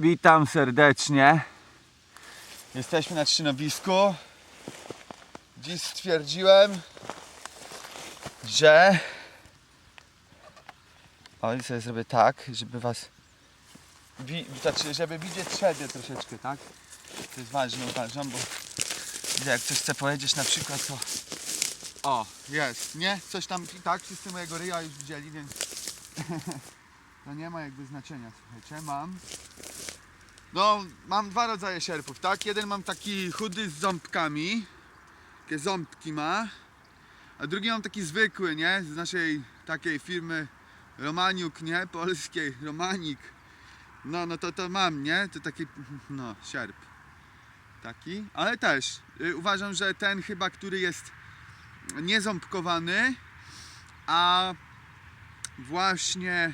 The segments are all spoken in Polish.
Witam serdecznie. Jesteśmy na trzcinowisku. Dziś stwierdziłem, że. O, i sobie zrobię tak, żeby was. Znaczy, żeby widzieć siebie troszeczkę, tak? To jest ważne, uważam, bo jak coś chce powiedzieć na przykład, to. O, jest, nie? Coś tam, i tak, wszyscy mojego ryja już widzieli, więc. to nie ma jakby znaczenia, słuchajcie. Mam. No, mam dwa rodzaje sierpów, tak? Jeden mam taki chudy z ząbkami. Takie ząbki ma. A drugi mam taki zwykły, nie? Z naszej takiej firmy Romaniuk, nie? Polskiej, Romanik. No, no to to mam, nie? To taki, no, sierp. Taki. Ale też y, uważam, że ten chyba, który jest nieząbkowany, a właśnie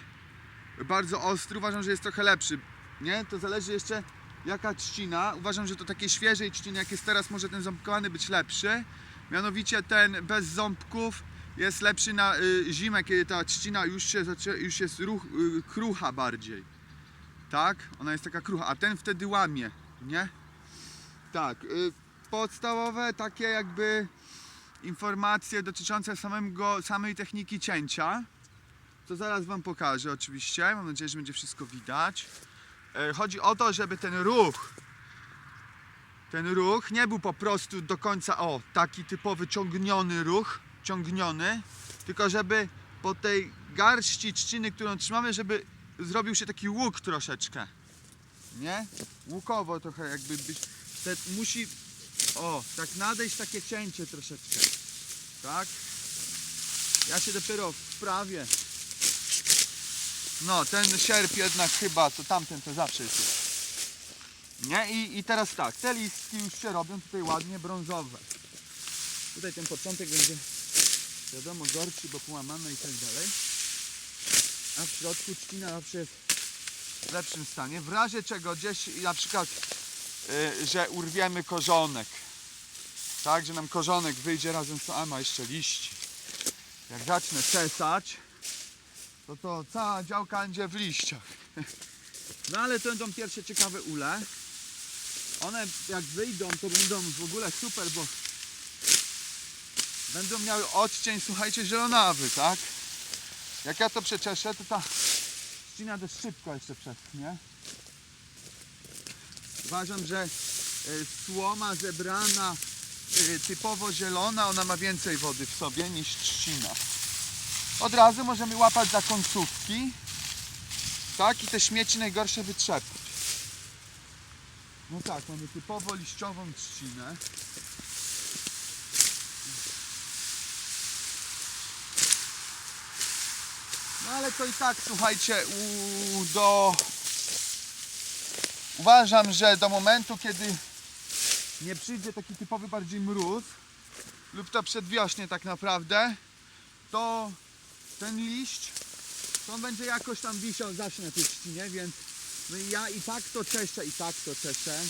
bardzo ostry, uważam, że jest trochę lepszy. Nie? To zależy jeszcze jaka trzcina. Uważam, że to takie świeżej trzciny, jak jest teraz, może ten ząbkowany być lepszy. Mianowicie ten bez ząbków jest lepszy na y, zimę, kiedy ta trzcina już się już jest ruch, y, krucha bardziej. Tak? Ona jest taka krucha, a ten wtedy łamie, nie? Tak. Y, podstawowe takie jakby informacje dotyczące samego, samej techniki cięcia. To zaraz Wam pokażę oczywiście. Mam nadzieję, że będzie wszystko widać. E, Chodzi o to, żeby ten ruch, ten ruch nie był po prostu do końca, o, taki typowy ciągniony ruch, ciągniony, tylko żeby po tej garści trzciny, którą trzymamy, żeby zrobił się taki łuk troszeczkę. Nie? Łukowo trochę jakby być. Musi, o, tak nadejść takie cięcie troszeczkę. Tak? Ja się dopiero wprawię. No, ten sierp jednak chyba, to tamten to zawsze jest. Nie? I, I teraz tak, te listki już się robią tutaj ładnie brązowe. Tutaj ten początek będzie wiadomo gorszy, bo połamany i tak dalej. A w środku trzcina zawsze jest w lepszym stanie. W razie czego gdzieś na przykład, y, że urwiemy korzonek. Tak, że nam korzonek wyjdzie razem z... A ma jeszcze liści. Jak zacznę czesać, to to cała działka będzie w liściach. No ale to będą pierwsze ciekawe ule. One jak wyjdą, to będą w ogóle super, bo będą miały odcień, słuchajcie, zielonawy, tak? Jak ja to przeczeszę, to ta ścina dość szybko jeszcze przeschnie. Uważam, że y, słoma zebrana y, typowo zielona, ona ma więcej wody w sobie niż trzcina. Od razu możemy łapać za końcówki. Tak, i te śmieci najgorsze wytrzepać. No tak, mamy typowo liściową trzcinę. No ale to i tak, słuchajcie, u, do... Uważam, że do momentu, kiedy nie przyjdzie taki typowy bardziej mróz, lub to przedwiośnie tak naprawdę, to ten liść, to on będzie jakoś tam wisiał zawsze na tej trzcinie, więc no ja i tak to czeszę, i tak to czeszę.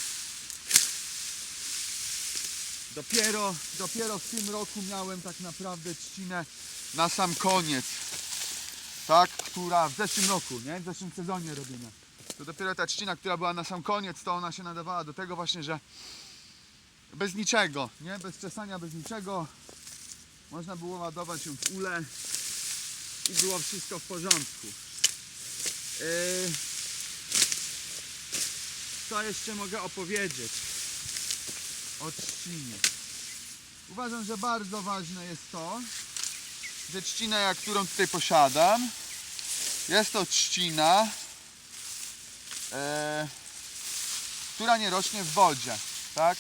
Dopiero, dopiero w tym roku miałem tak naprawdę trzcinę na sam koniec. Tak, która w zeszłym roku, nie? W zeszłym sezonie robiona. To dopiero ta trzcina, która była na sam koniec, to ona się nadawała do tego właśnie, że bez niczego, nie? Bez czesania, bez niczego można było ładować ją w ule i było wszystko w porządku. Yy, co jeszcze mogę opowiedzieć o trzcinie? Uważam, że bardzo ważne jest to, że trzcina, którą tutaj posiadam, jest to trzcina, e, która nie rośnie w wodzie, tak?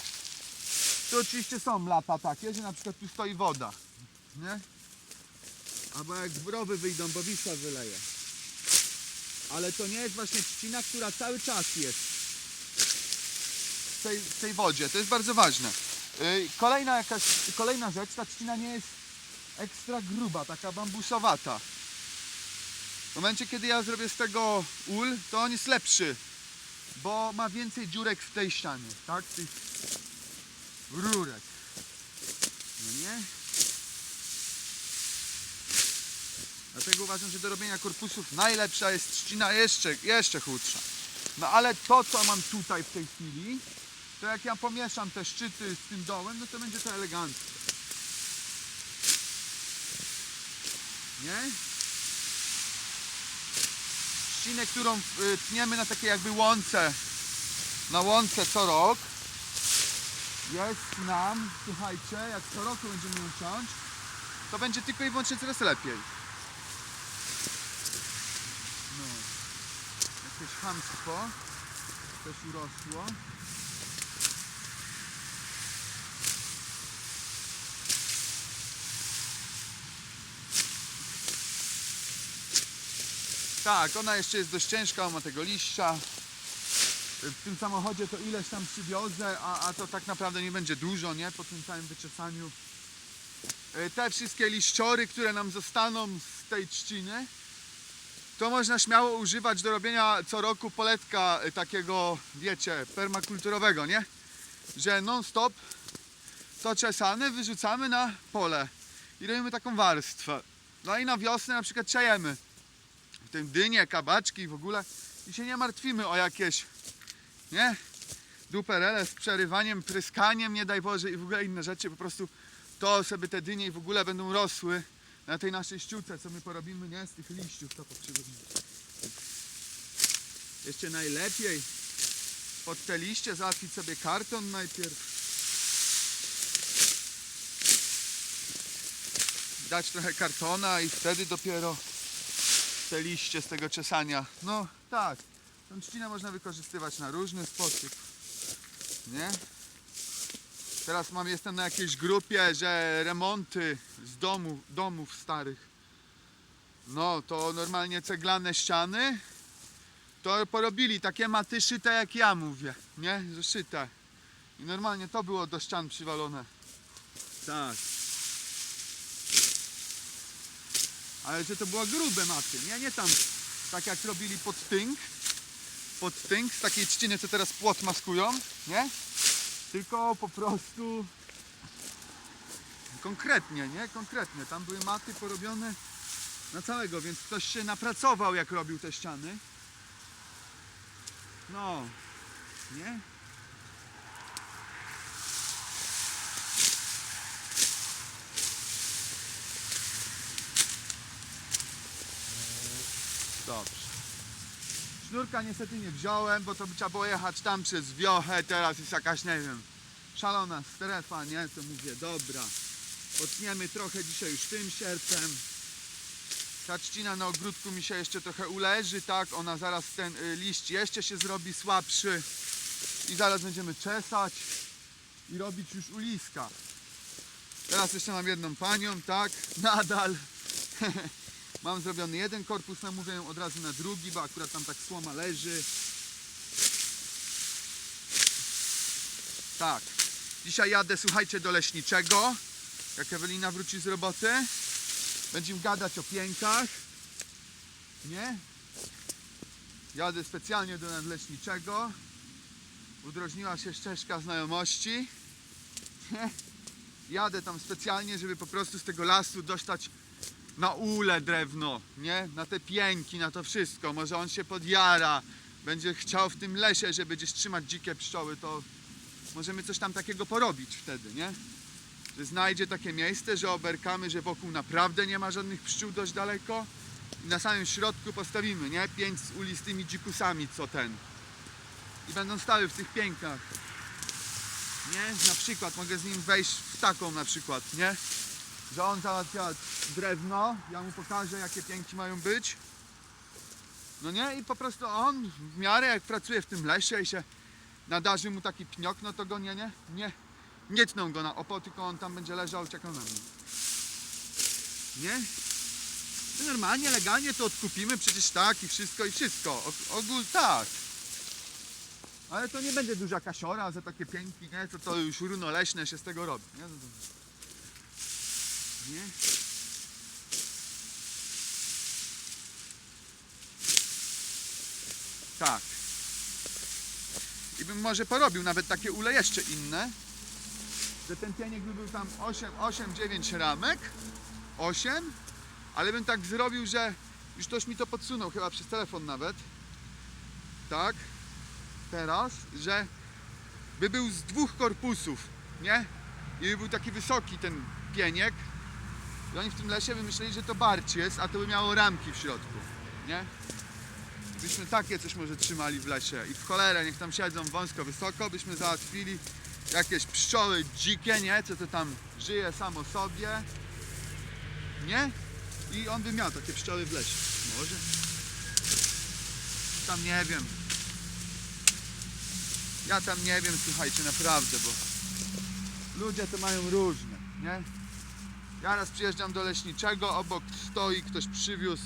Tu oczywiście są lata takie, że na przykład tu stoi woda, nie? Albo jak wrowy wyjdą, bo Wisła wyleje. Ale to nie jest właśnie trzcina, która cały czas jest w tej, w tej wodzie. To jest bardzo ważne. Yy, Kolejna jakaś, kolejna rzecz, ta trzcina nie jest ekstra gruba, taka bambusowata. W momencie, kiedy ja zrobię z tego ul, to on jest lepszy, bo ma więcej dziurek w tej ścianie, tak? Tych rurek. No nie? Dlatego uważam, że do robienia korpusów najlepsza jest trzcina jeszcze, jeszcze chudsza. No ale to, co mam tutaj w tej chwili, to jak ja pomieszam te szczyty z tym dołem, no to będzie to elegancko. Nie? Trzcinę, którą y, tniemy na takiej jakby łące, na łące co rok, jest nam, słuchajcie, jak co roku będziemy ją ciąć, to będzie tylko i wyłącznie coraz lepiej. No. Jakieś chamstwo też urosło. Tak, ona jeszcze jest dość ciężka, ma tego liścia. W tym samochodzie to ileś tam przywiozę, a, a to tak naprawdę nie będzie dużo, nie? Po tym całym wyczesaniu. E, Te wszystkie liściory, które nam zostaną z tej trzciny, to można śmiało używać do robienia co roku poletka e, takiego, wiecie, permakulturowego, nie? Że non-stop to czesane wyrzucamy na pole i robimy taką warstwę. No i na wiosnę na przykład czajemy w tym dynie, kabaczki w ogóle i się nie martwimy o jakieś, nie? Duperele z przerywaniem, pryskaniem, nie daj Boże i w ogóle inne rzeczy, po prostu to sobie te dynie i w ogóle będą rosły na tej naszej ściółce, co my porobimy, nie? Z tych liściów to poprzyrobimy. Jeszcze najlepiej pod te liście załatwić sobie karton najpierw. Dać trochę kartona i wtedy dopiero te liście z tego czesania. No tak, tą trzcinę można wykorzystywać na różny sposób. Nie? Teraz mam, jestem na jakiejś grupie, że remonty z domu, domów starych. No to normalnie ceglane ściany. To porobili takie maty szyte jak ja mówię, nie? Że. I normalnie to było do ścian przywalone. Tak. Ale że to była grube maty, nie? Nie tam tak jak robili pod tynk. Pod z takiej trzciny, co teraz płot maskują, nie? Tylko po prostu konkretnie, nie? Konkretnie. Tam były maty porobione na całego, więc ktoś się napracował jak robił te ściany. No, nie? Dobrze. Sznurka niestety nie wziąłem, bo to by trzeba było jechać tam przez wiochę, teraz jest jakaś, nie wiem, szalona strefa, nie? To mówię, dobra, potniemy trochę dzisiaj już tym sierpem. Ta trzcina na ogródku mi się jeszcze trochę uleży, tak? Ona zaraz ten y, liść jeszcze się zrobi słabszy i zaraz będziemy czesać i robić już uliska. Teraz jeszcze mam jedną panią, tak? Nadal. Mam zrobiony jeden korpus, namówię od razu na drugi, bo akurat tam tak słoma leży. Tak. Dzisiaj jadę, słuchajcie, do leśniczego. Jak Ewelina wróci z roboty. Będziemy gadać o pieńkach. Nie? Jadę specjalnie do nadleśniczego. Udrożniła się ścieżka znajomości. Jadę tam specjalnie, żeby po prostu z tego lasu dostać na ule drewno, nie? Na te pięki, na to wszystko. Może on się podjara, będzie chciał w tym lesie, żeby gdzieś trzymać dzikie pszczoły, to możemy coś tam takiego porobić wtedy, nie? Że znajdzie takie miejsce, że oberkamy, że wokół naprawdę nie ma żadnych pszczół dość daleko i na samym środku postawimy, nie? Pięć z uli z tymi dzikusami, co ten. I będą stały w tych piękach. Nie? Na przykład mogę z nim wejść w taką na przykład, nie? Że on załatwia drewno, ja mu pokażę jakie pięki mają być. No nie, i po prostu on w miarę jak pracuje w tym lesie i się nadarzy mu taki pniok, no to go nie, nie, nie, nie tną go na opo, tylko on tam będzie leżał, czekał na mnie. Nie? To normalnie, legalnie to odkupimy, przecież tak i wszystko i wszystko. O, ogól tak. Ale to nie będzie duża kasiora za takie pięki, nie? To to już runo leśne się z tego robi, nie? Nie? Tak. I bym może porobił nawet takie ule jeszcze inne. Że ten pieniek by był tam 8, 8 9 ramek. 8. Ale bym tak zrobił, że już ktoś mi to podsunął chyba przez telefon nawet. Tak. teraz, że by był z dwóch korpusów, nie? I by był taki wysoki ten pieniek. I oni w tym lesie wymyśleli, że to barć jest, a to by miało ramki w środku, nie? Byśmy takie coś może trzymali w lesie i w cholerę, niech tam siedzą wąsko, wysoko, byśmy załatwili jakieś pszczoły dzikie, nie? Co to tam żyje samo sobie, nie? I on by miał takie pszczoły w lesie. Może? Tam nie wiem. Ja tam nie wiem, słuchajcie, naprawdę, bo ludzie to mają różne, nie? Ja raz przyjeżdżam do leśniczego, obok stoi, ktoś przywiózł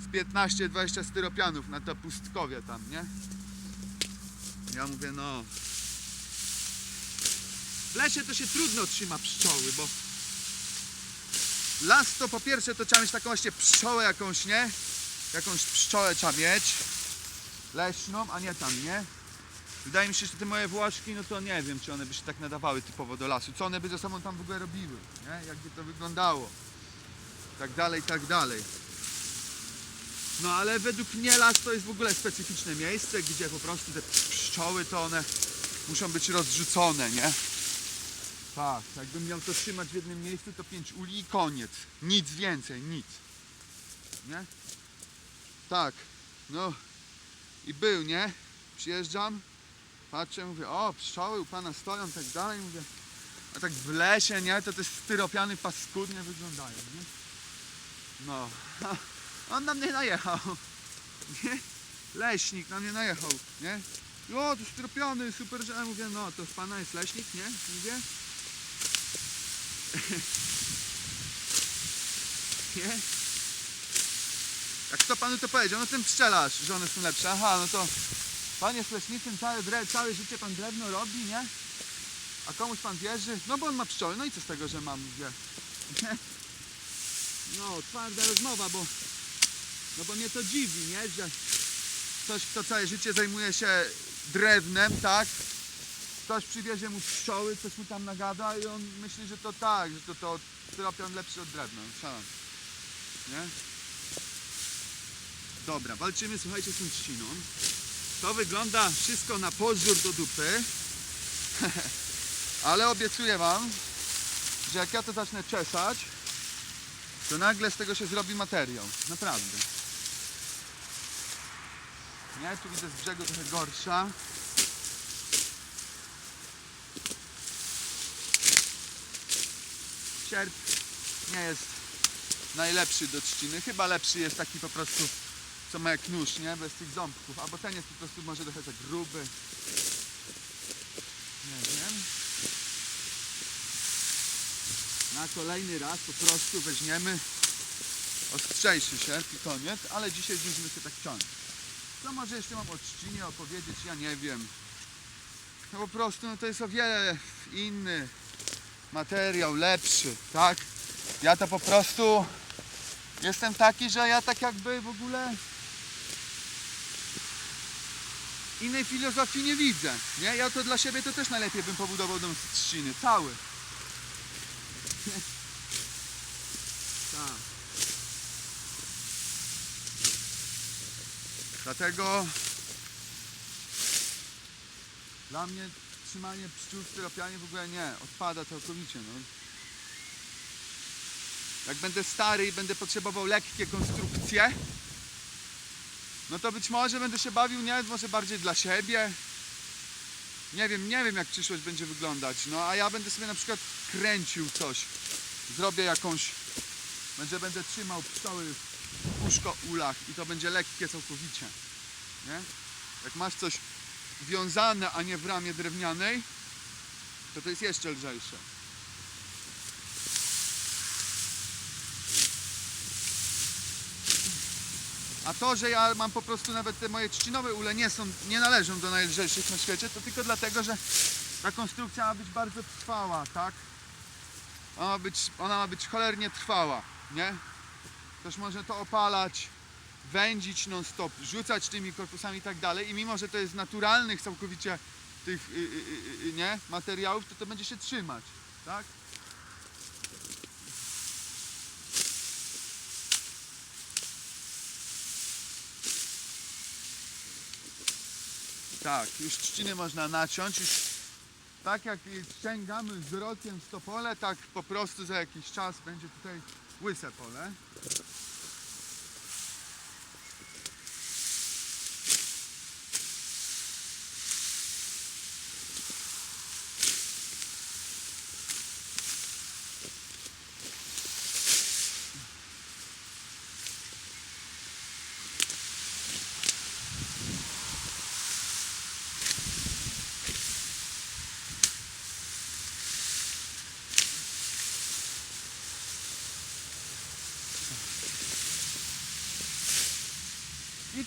z 15-20 styropianów na to pustkowie tam, nie? Ja mówię, no... W lesie to się trudno trzyma pszczoły, bo las to po pierwsze to trzeba mieć taką właśnie pszczołę jakąś, nie? Jakąś pszczołę trzeba mieć. Leśną, a nie tam, nie? Wydaje mi się, że te moje Włoszki, no to nie wiem, czy one by się tak nadawały typowo do lasu. Co one by ze sobą tam w ogóle robiły, nie? Jakby to wyglądało. Tak dalej, tak dalej. No ale według mnie las to jest w ogóle specyficzne miejsce, gdzie po prostu te pszczoły to one muszą być rozrzucone, nie? Tak, jakbym miał to trzymać w jednym miejscu, to pięć uli i koniec. Nic więcej, nic. Nie? Tak, no i był, nie? Przyjeżdżam, patrzę, mówię, o, pszczoły u pana stoją, tak dalej, mówię. A tak w lesie, nie? To te styropiany paskudnie wyglądają, nie? No, on na mnie najechał, nie? Leśnik na mnie najechał, nie? O, to styropiany, super, że mówię, no, to z pana jest leśnik, nie? Mówię. Nie? Jak kto panu to powiedział? No ten pszczelarz, że one są lepsze. Aha, no to pan jest leśnikiem, całe, dre, całe życie pan drewno robi, nie? A komuś pan wierzy? No bo on ma pszczoły, no i co z tego, że mam, wie? Nie? No, twarda rozmowa, bo no bo mnie to dziwi, nie? Że ktoś, kto całe życie zajmuje się drewnem, tak? Ktoś przywiezie mu pszczoły, coś mu tam nagada i on myśli, że to tak, że to, to styropian lepszy od drewna. Szalon. Nie? Dobra, walczymy, słuchajcie, z tą trzciną. To wygląda wszystko na pozór do dupy. Ale obiecuję wam, że jak ja to zacznę czesać, to nagle z tego się zrobi materiał. Naprawdę. Nie, tu widzę z brzegu trochę gorsza. Sierp nie jest najlepszy do trzciny. Chyba lepszy jest taki po prostu, co ma jak nóż, nie? Bez tych ząbków. Albo ten jest po prostu może trochę za gruby. Nie wiem. Na kolejny raz po prostu weźmiemy ostrzejszy sierp i koniec, ale dzisiaj będziemy się tak ciąć. Co może jeszcze mam o trzcinie opowiedzieć? Ja nie wiem. No po prostu no to jest o wiele inny materiał, lepszy, tak? Ja to po prostu jestem taki, że ja tak jakby w ogóle innej filozofii nie widzę, nie? Ja to dla siebie to też najlepiej bym pobudował dom z trzciny, cały. Tak. Dlatego dla mnie trzymanie pszczół w styropianie w ogóle nie, odpada całkowicie. No. Jak będę stary i będę potrzebował lekkie konstrukcje, no to być może będę się bawił, nie, może bardziej dla siebie. Nie wiem, nie wiem jak przyszłość będzie wyglądać, no a ja będę sobie na przykład kręcił coś. Zrobię jakąś, będzie, będę trzymał pszczoły w puszko ulach i to będzie lekkie całkowicie. Nie? Jak masz coś wiązane, a nie w ramie drewnianej, to to jest jeszcze lżejsze. A to, że ja mam po prostu nawet te moje trzcinowe ule nie są, nie należą do najlżejszych na świecie, to tylko dlatego, że ta konstrukcja ma być bardzo trwała, tak? Ona ma być, ona ma być cholernie trwała, nie? Ktoś może to opalać, wędzić non stop, rzucać tymi korpusami i tak dalej i mimo, że to jest naturalnych całkowicie tych y, y, y, nie, materiałów, to to będzie się trzymać, tak? Tak, już trzciny można naciąć. Już tak jak sięgamy wzrokiem w to pole, tak po prostu za jakiś czas będzie tutaj łyse pole.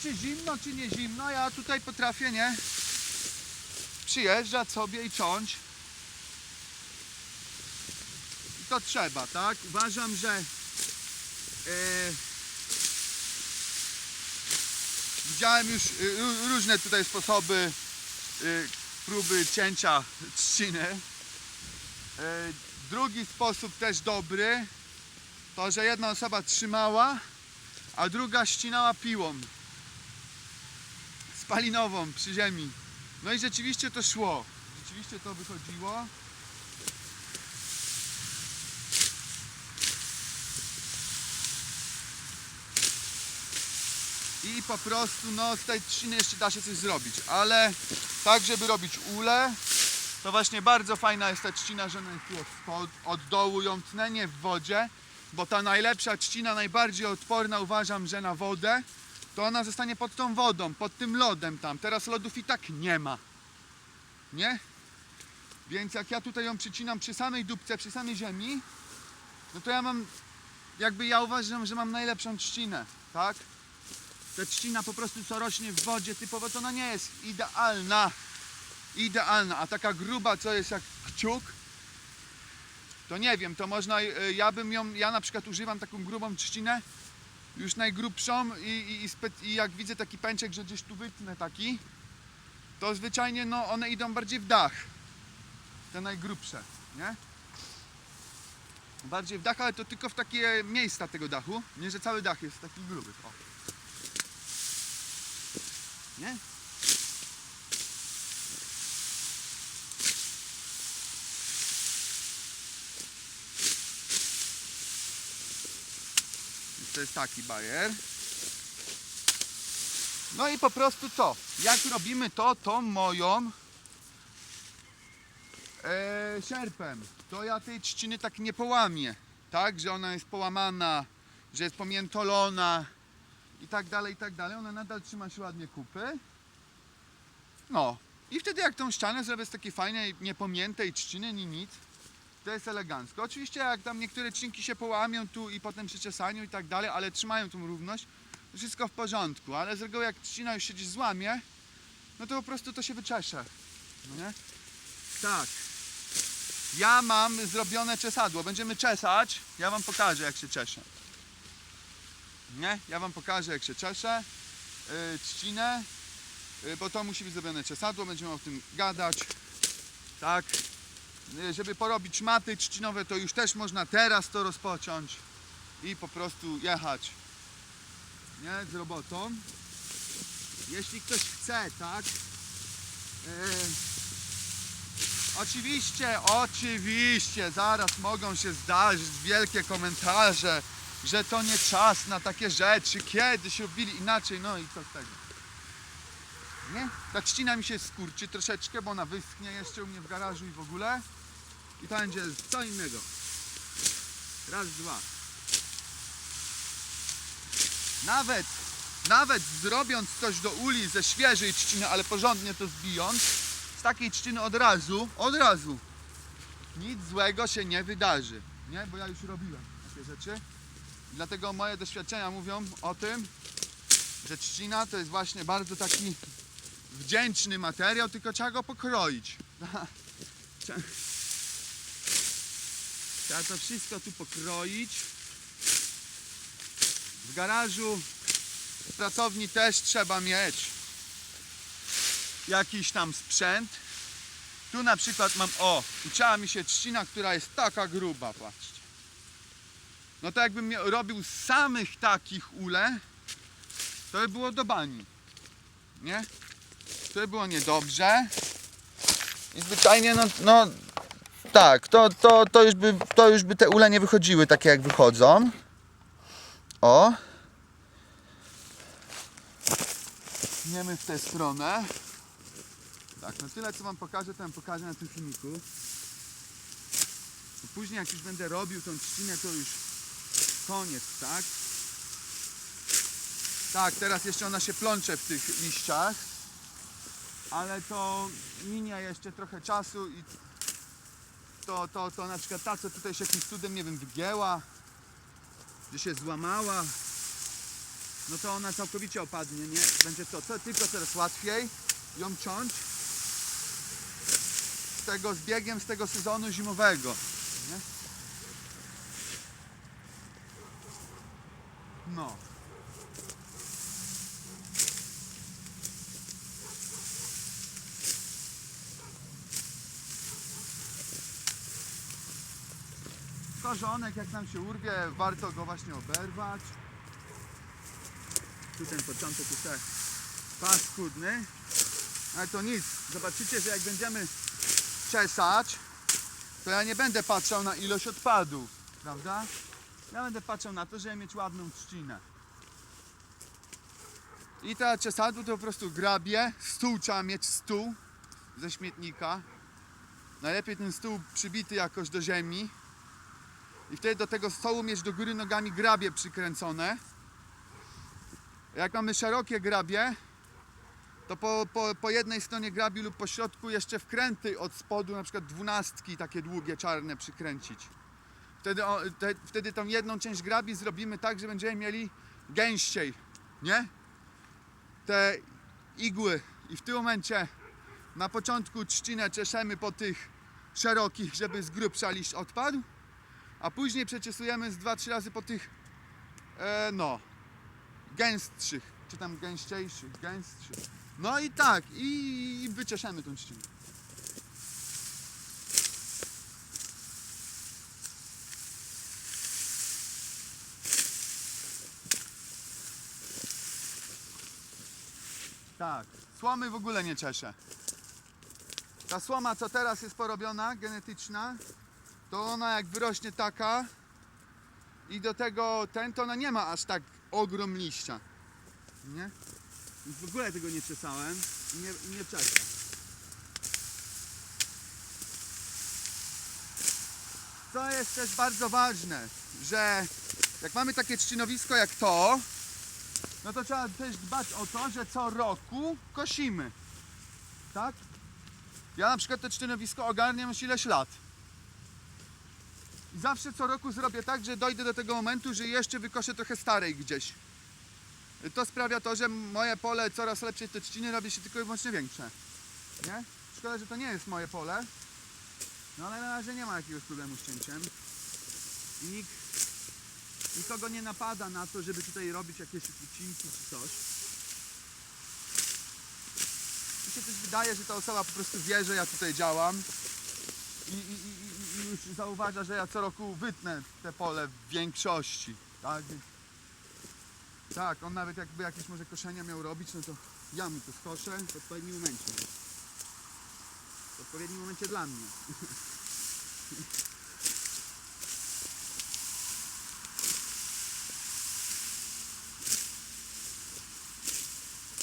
Czy zimno, czy nie zimno, ja tutaj potrafię, nie? Przyjeżdżać sobie i ciąć. I to trzeba, tak? Uważam, że e, widziałem już e, ró- różne tutaj sposoby e, próby cięcia trzciny. Drugi sposób też dobry to, że jedna osoba trzymała, a druga ścinała piłą spalinową przy ziemi. No i rzeczywiście to szło. Rzeczywiście to wychodziło. I po prostu no z tej trzciny jeszcze da się coś zrobić, ale tak żeby robić ule, to właśnie bardzo fajna jest ta trzcina, że ona jest od, od dołu ją tnenie w wodzie, bo ta najlepsza trzcina, najbardziej odporna uważam, że na wodę, to ona zostanie pod tą wodą, pod tym lodem tam. Teraz lodów i tak nie ma. Nie? Więc jak ja tutaj ją przycinam przy samej dupce, przy samej ziemi, no to ja mam, jakby ja uważam, że mam najlepszą trzcinę, tak? Ta trzcina po prostu co rośnie w wodzie typowo, to ona nie jest idealna. Idealna, a taka gruba, co jest jak kciuk, to nie wiem, to można, y, ja bym ją, ja na przykład używam taką grubą trzcinę, już najgrubszą i, i, i, i jak widzę taki pęczek, że gdzieś tu wytnę taki, to zwyczajnie no one idą bardziej w dach. Te najgrubsze, nie? Bardziej w dach, ale to tylko w takie miejsca tego dachu. Nie, że cały dach jest taki gruby. O. Nie? To jest taki bajer. No i po prostu co? Jak robimy to, tą moją e, sierpem, to ja tej trzciny tak nie połamię. Tak, że ona jest połamana, że jest pomiętolona i tak dalej, i tak dalej. Ona nadal trzyma się ładnie kupy. No. I wtedy jak tą ścianę zrobię z takiej fajnej, niepomniętej trzciny, ni nic, to jest elegancko. Oczywiście jak tam niektóre trzcinki się połamią tu i potem przy czesaniu i tak dalej, ale trzymają tą równość, to wszystko w porządku. Ale z reguły jak trzcina już się gdzieś złamie, no to po prostu to się wyczesze. No nie? Tak. Ja mam zrobione czesadło. Będziemy czesać. Ja wam pokażę jak się czesze. Nie? Ja wam pokażę jak się czesze. Yy, trzcinę. Yy, bo to musi być zrobione czesadło. Będziemy o tym gadać. Tak. Yy, żeby porobić szmaty trzcinowe, to już też można teraz to rozpocząć. I po prostu jechać. Nie? Z robotą. Jeśli ktoś chce, tak? Yy, Oczywiście, oczywiście, zaraz mogą się zdarzyć wielkie komentarze, że to nie czas na takie rzeczy, kiedyś robili inaczej, no i co z tego. Nie? Ta trzcina mi się skurczy troszeczkę, bo ona wyschnie jeszcze u mnie w garażu i w ogóle. I to będzie co innego. Raz, dwa. Nawet, nawet zrobiąc coś do uli ze świeżej trzciny, ale porządnie to zbijąc, z takiej trzciny od razu, od razu nic złego się nie wydarzy. Nie? Bo ja już robiłem takie rzeczy. Dlatego moje doświadczenia mówią o tym, że trzcina to jest właśnie bardzo taki wdzięczny materiał, tylko trzeba go pokroić. Trzeba- to wszystko tu pokroić. W garażu, w pracowni też trzeba mieć jakiś tam sprzęt. Tu na przykład mam, o, ucięła mi się trzcina, która jest taka gruba, patrzcie. No to jakbym robił samych takich ule, to by było do bani. Nie? To było niedobrze. I zwyczajnie, no, no tak, to, to, to, już by, to już by te ule nie wychodziły takie jak wychodzą. O. Tniemy w tę stronę. Tak, no tyle co wam pokażę, to wam pokażę na tym filmiku. Później jak już będę robił tą trzcinę, to już koniec, tak? Tak, teraz jeszcze ona się plącze w tych liściach. Ale to minie jeszcze trochę czasu i to, to, to na przykład ta, co tutaj się jakimś cudem, nie wiem, wygięła, że się złamała, no to ona całkowicie opadnie, nie? Będzie to co, tylko coraz łatwiej ją ciąć z tego z biegiem z tego sezonu zimowego, nie? No. Korzonek jak nam się urwie, warto go właśnie oberwać. Tu ten początek jest tak paskudny. Ale to nic. Zobaczycie, że jak będziemy czesać, to ja nie będę patrzał na ilość odpadów, prawda? Ja będę patrzał na to, żeby mieć ładną trzcinę. I ta czesadło to po prostu grabie. Stół trzeba mieć stół ze śmietnika. Najlepiej ten stół przybity jakoś do ziemi. I wtedy do tego stołu mieć do góry nogami grabie przykręcone. Jak mamy szerokie grabie, to po, po, po jednej stronie grabi lub po środku jeszcze wkręty od spodu, na przykład dwunastki takie długie, czarne przykręcić. Wtedy, o, te, wtedy tą jedną część grabi zrobimy tak, że będziemy mieli gęściej, nie? Te igły. I w tym momencie na początku trzcinę czeszemy po tych szerokich, żeby z grubsza liść odpadł a później przeczesujemy z 2-3 razy po tych e, no gęstszych, czy tam gęściejszych, gęstszych. No i tak, i, i wyczeszemy tą trzcinę. Tak, słomy w ogóle nie czeszę. Ta słoma, co teraz jest porobiona, genetyczna, to ona jak wyrośnie taka i do tego ten, to ona nie ma aż tak ogrom liścia. Nie? W ogóle tego nie czesałem i nie, nie czeszę. Co jest też bardzo ważne, że jak mamy takie trzcinowisko jak to, no to trzeba też dbać o to, że co roku kosimy. Tak? Ja na przykład to trzcinowisko ogarniam już ileś lat. Zawsze co roku zrobię tak, że dojdę do tego momentu, że jeszcze wykoszę trochę starej gdzieś. To sprawia to, że moje pole coraz lepszej te trzciny robi się tylko i wyłącznie większe. Nie? Szkoda, że to nie jest moje pole. No ale na razie nie ma jakiegoś problemu z cięciem. I nikt, nikogo nie napada na to, żeby tutaj robić jakieś ucinki czy coś. Mi się też wydaje, że ta osoba po prostu wie, że ja tutaj działam i, i, i już zauważa, że ja co roku wytnę te pole w większości. Tak, tak on nawet jakby jakieś może koszenia miał robić, no to ja mu to skoszę w odpowiednim momencie. W odpowiednim momencie dla mnie.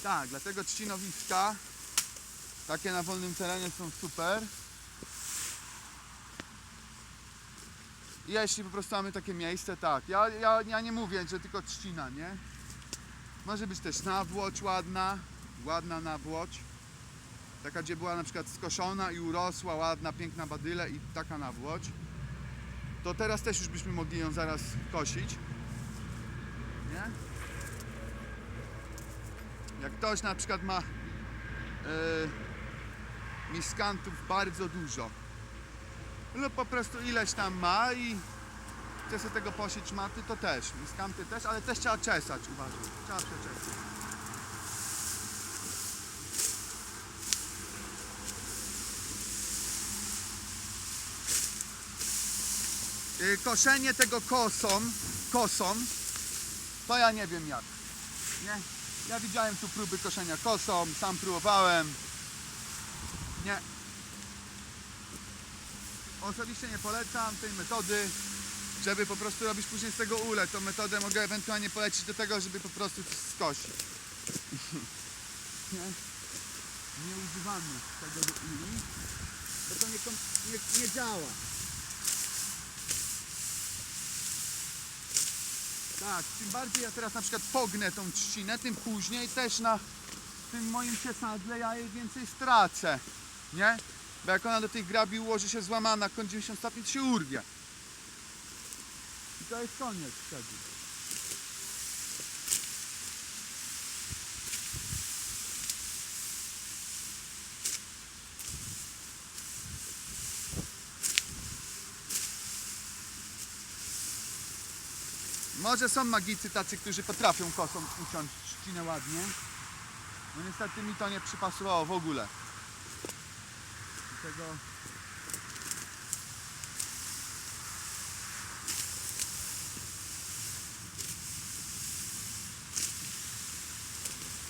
Tak, dlatego trzcinowiska takie na wolnym terenie są super. Jeśli po prostu mamy takie miejsce, tak. Ja, ja, ja nie mówię, że tylko trzcina, nie? Może być też nawłoć ładna, ładna nawłoć. Taka, gdzie była na przykład skoszona i urosła, ładna, piękna badyle i taka nawłoć. To teraz też już byśmy mogli ją zaraz kosić. Nie? Jak ktoś na przykład ma yy, miskantów bardzo dużo, lub po prostu ileś tam ma i chce sobie tego posieć maty, to też, miskanty też, ale też trzeba czesać, uważam, trzeba przeczesać. Y, Koszenie tego kosą, kosą, to ja nie wiem jak, nie? Ja widziałem tu próby koszenia kosą, sam próbowałem. Nie. Osobiście nie polecam tej metody, żeby po prostu robić później z tego ule. Tą metodę mogę ewentualnie polecić do tego, żeby po prostu skosić. nie? Nie używamy tego do uli, bo to nie, nie, nie działa. Tak, tym bardziej ja teraz na przykład pognę tą trzcinę, tym później też na tym moim przesadle ja jej więcej stracę, nie? Bo jak ona do tej grabi ułoży się złamana, kąt 90 stopni, to się urwie. I to jest koniec wtedy. Może są magicy tacy, którzy potrafią kosą uciąć trzcinę ładnie. No niestety mi to nie przypasowało w ogóle. Dlatego...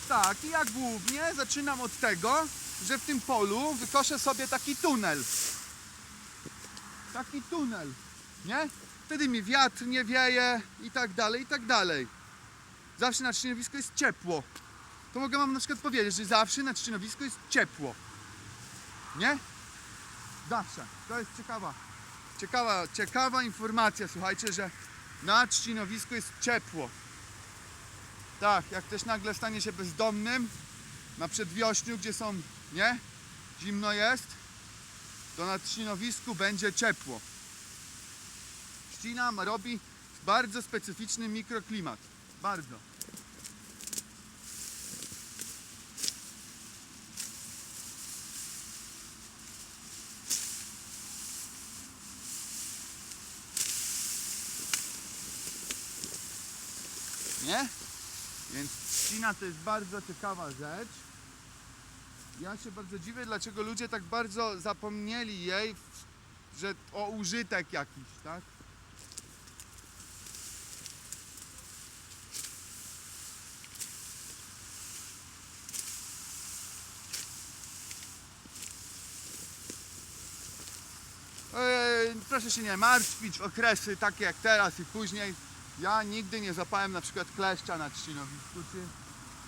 Tak, i ja głównie zaczynam od tego, że w tym polu wykoszę sobie taki tunel. Taki tunel, nie? Wtedy mi wiatr nie wieje i tak dalej, i tak dalej. Zawsze na trzcinowisku jest ciepło. To mogę wam na przykład powiedzieć, że zawsze na trzcinowisku jest ciepło. Nie? Zawsze. To jest ciekawa, ciekawa, ciekawa informacja, słuchajcie, że na trzcinowisku jest ciepło. Tak, jak ktoś nagle stanie się bezdomnym na przedwiośniu, gdzie są, nie? Zimno jest, to na trzcinowisku będzie ciepło. Trzcina robi bardzo specyficzny mikroklimat. Bardzo. Nie? Więc trzcina to jest bardzo ciekawa rzecz. Ja się bardzo dziwię, dlaczego ludzie tak bardzo zapomnieli jej, że o użytek jakiś, tak? Proszę się nie martwić, okresy takie jak teraz i później. Ja nigdy nie zapałem na przykład kleszcza na trzcinowisku, czy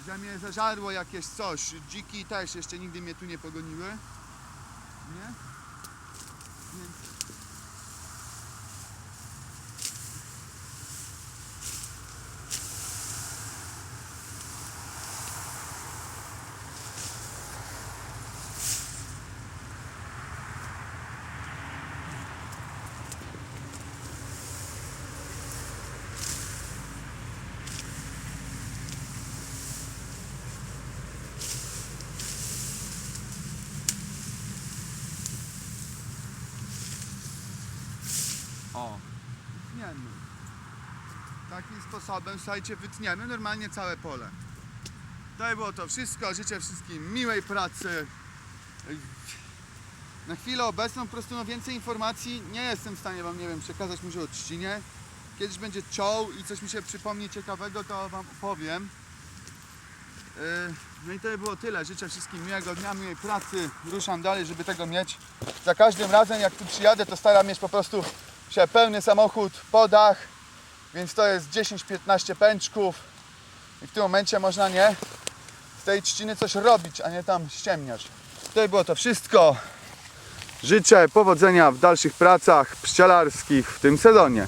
że mnie zażarło jakieś coś. Dziki też jeszcze nigdy mnie tu nie pogoniły. Nie? Więc... O, wytniemy. Takim sposobem, słuchajcie, wytniemy normalnie całe pole. To było to wszystko. Życzę wszystkim miłej pracy. Na chwilę obecną po prostu no więcej informacji nie jestem w stanie Wam, nie wiem, przekazać może o trzcinie. Kiedyś będzie cioł i coś mi się przypomni ciekawego, to Wam opowiem. Yy, No i to by było tyle. Życzę wszystkim miłego dnia, miłej pracy. Ruszam dalej, żeby tego mieć. Za każdym razem jak tu przyjadę, to staram mieć po prostu się pełny samochód po dach. Więc to jest 10-15 pęczków. I w tym momencie można nie z tej trzciny coś robić, a nie tam ściemniać. By było to wszystko. Życzę powodzenia w dalszych pracach pszczelarskich w tym sezonie.